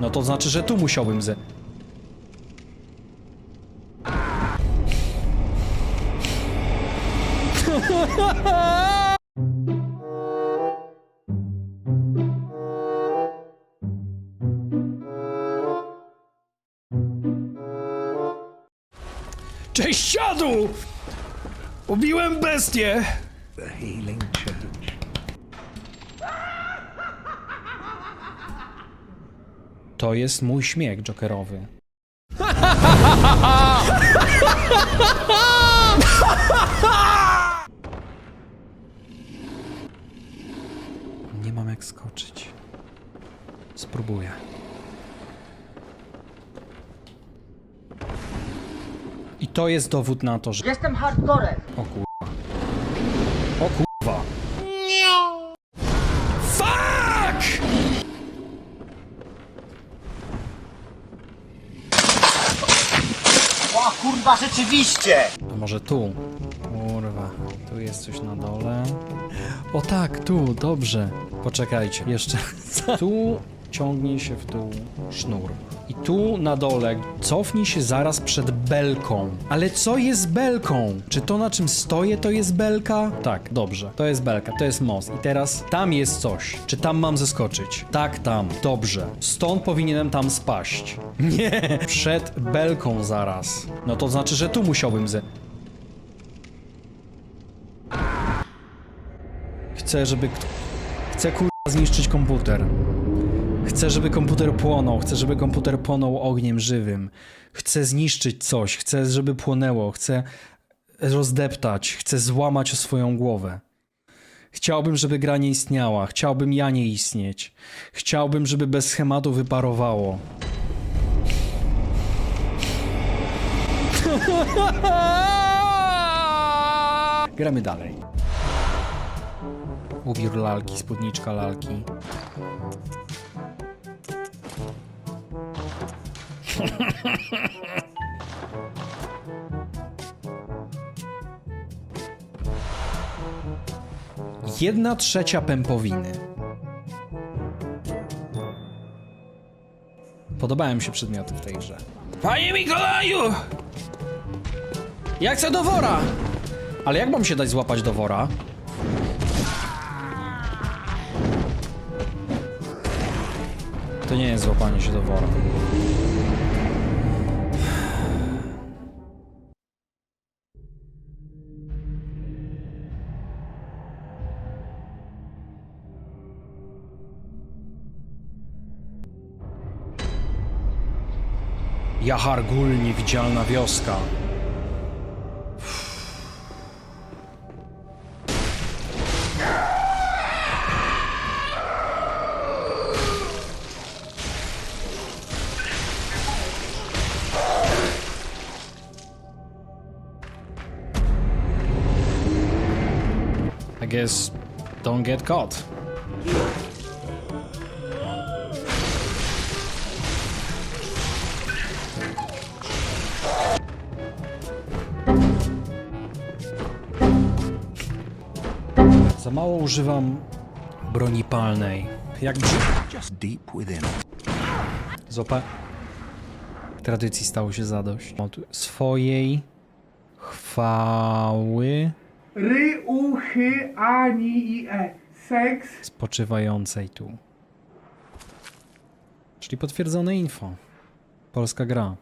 No to znaczy, że tu musiałbym ze... Cześć siadu! Ubiłem bestię! To jest mój śmiech jokerowy. Nie mam jak skoczyć. Spróbuję. I to jest dowód na to, że... Jestem hardcorem. O kurwa. O kurwa. O kurwa, rzeczywiście! A może tu? Kurwa, tu jest coś na dole. O tak, tu, dobrze. Poczekajcie, jeszcze. Tu ciągnie się w dół sznur. I tu na dole cofnij się zaraz przed belką. Ale co jest belką? Czy to na czym stoję to jest belka? Tak, dobrze. To jest belka, to jest most. I teraz tam jest coś. Czy tam mam zeskoczyć? Tak, tam. Dobrze. Stąd powinienem tam spaść. Nie, przed belką zaraz. No to znaczy, że tu musiałbym ze... Chcę, żeby... Chcę kurwa zniszczyć komputer. Chcę, żeby komputer płonął. Chcę, żeby komputer płonął ogniem żywym. Chcę zniszczyć coś. Chcę, żeby płonęło. Chcę rozdeptać. Chcę złamać o swoją głowę. Chciałbym, żeby gra nie istniała. Chciałbym ja nie istnieć. Chciałbym, żeby bez schematu wyparowało. Gramy dalej. Ubiór lalki, spódniczka lalki. Jedna trzecia pępowiny. Podobają mi się przedmioty w tej grze. Panie Mikołaju! Ja chcę do wora! Ale jak mam się dać złapać do wora? To nie jest złapanie się do wora. Jahargul, niewidzialna wioska. I guess don't get caught. Za mało używam broni palnej. Jak brzmi... Zopa. Tradycji stało się zadość. Od swojej chwały ry, u, ani i e. Seks. Spoczywającej tu. Czyli potwierdzone info. Polska gra.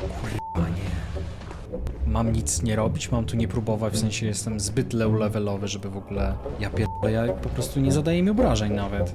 Kurwa nie. Mam nic nie robić, mam tu nie próbować, w sensie jestem zbyt low levelowy, żeby w ogóle... Ja pierdolę, ja po prostu nie zadaję mi obrażeń nawet.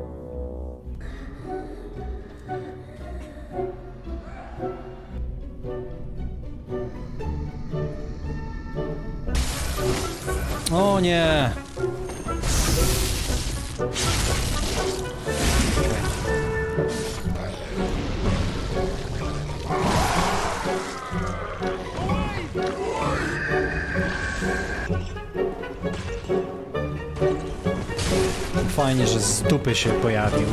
O nie! Fajnie, że z dupy się pojawił.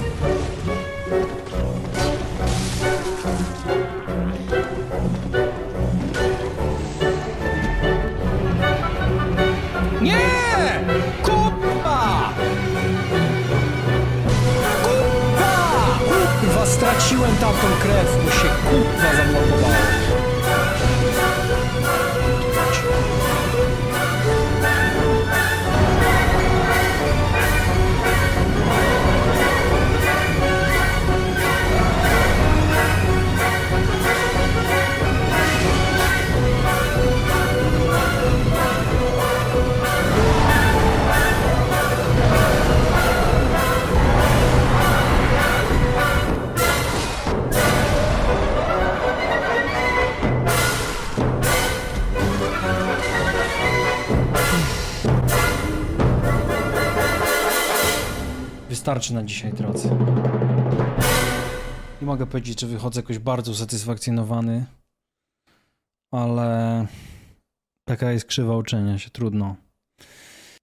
Nie! Kupa! Kupa! Kurwa, straciłem tamtą krew, bo się kurwa zablokowała. Wystarczy na dzisiaj, drodzy. Nie mogę powiedzieć, że wychodzę jakoś bardzo usatysfakcjonowany, ale taka jest krzywa uczenia się, trudno.